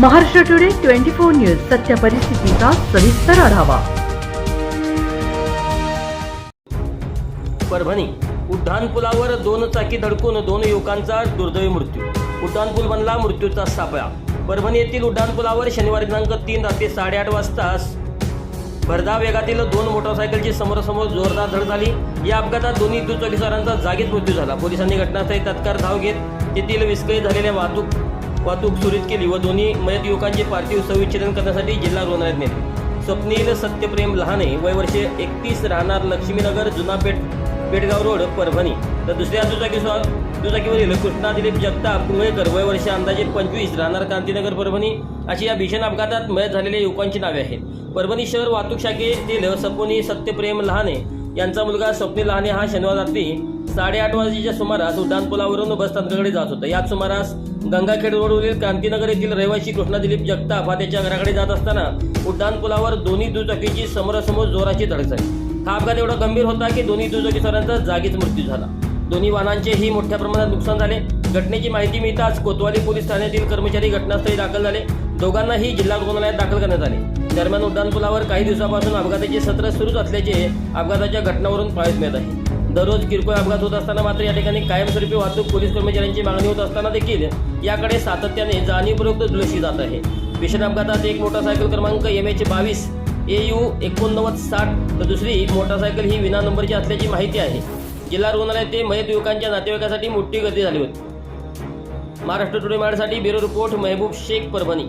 Maharashtra today twenty four news सत्य परिस्थितीचा सविस्तर आढावा. परभणी उड्डाणपुलावर दोन चाकी धडकून दोन युवकांचा दुर्दैवी मृत्यू. उड्डाणपूल बनला मृत्यूचा सापळा. परभणी येथील उड्डाणपुलावर शनिवार दिनांक तीन रात्री साडेआठ वाजता भरधाव वेगातील दोन मोटरसायकलची समोरासमोर जोरदार धड झाली. या अपघातात दोन्ही दुचाकीस्वारांचा जागीच मृत्यू झाला. पोलिसांनी घटनास्थळी तत्काळ धाव घेत तेथील विस्कळीत झालेल्या वाहतूक वाहतूक सुरळीत केली व दोन्ही मयत युवकांचे पार्थिव सविच्छेदन करण्यासाठी जिल्हा रुग्णालयात नेले. स्वप्नील सत्यप्रेम लहाने वय वर्षे एकतीस राहणार लक्ष्मीनगर जुनापेठ पेटगाव रोड परभणी. तर दुसऱ्या दुचाकी दुचाकीवरील कृष्णा दिलीप जगताप कुंगळेकर वय वर्ष अंदाजे पंचवीस राहणार क्रांतीनगर परभणी. अशी या भीषण अपघातात मयत झालेल्या युवकांची नावे आहेत. परभणी शहर वाहतूक शाखेतील सपोनी सत्यप्रेम लहाने यांचा मुलगा स्वप्नील लहाने हा शनिवार रात्री साडेआठ वाजेच्या सुमारास उड्डाणपुलावरून बसस्थानकाकडे जात होता. याच सुमारास गंगाखेड रोडवरील क्रांतीनगर येथील रहिवासी कृष्णा दिलीप जगताप हा त्याच्या घराकडे जात असताना उड्डाणपुलावर दोन्ही दुचाकीची समोरासमोर जोराची धडक झाली. हा अपघात एवढा गंभीर होता की दोन्ही दुचाकी सरांचा जागीच मृत्यू झाला. दोन्ही वाहनांचेही मोठ्या प्रमाणात नुकसान झाले. घटनेची माहिती मिळताच कोतवाली पोलीस ठाण्यातील कर्मचारी घटनास्थळी दाखल झाले. दोघांनाही जिल्हा रुग्णालयात दाखल करण्यात आले. दरम्यान उड्डाणपुलावर काही दिवसापासून अपघाताचे सत्र सुरूच असल्याचे अपघाताच्या घटनावरून पाळत मिळत आहे. दररोज किरकोळ अपघात होत असताना मात्र या ठिकाणी कायमस्वरूपी वाहतूक पोलीस कर्मचाऱ्यांची मागणी होत असताना देखील याकडे सातत्याने जाणीवपूर्वक दुर्लक्षी जात आहे. भीषण अपघातात एक मोटरसायकल क्रमांक एम एच बावीस ए यू एकोणनव्वद साठ तर दुसरी मोटरसायकल ही विना नंबरची असल्याची माहिती आहे. जिल्हा रुग्णालयात ते मयत युवकांच्या नातेवाईकासाठी मोठी गर्दी झाली होती. महाराष्ट्र टुडे मॅडसाठी ब्युरो रिपोर्ट महबूब शेख परभणी.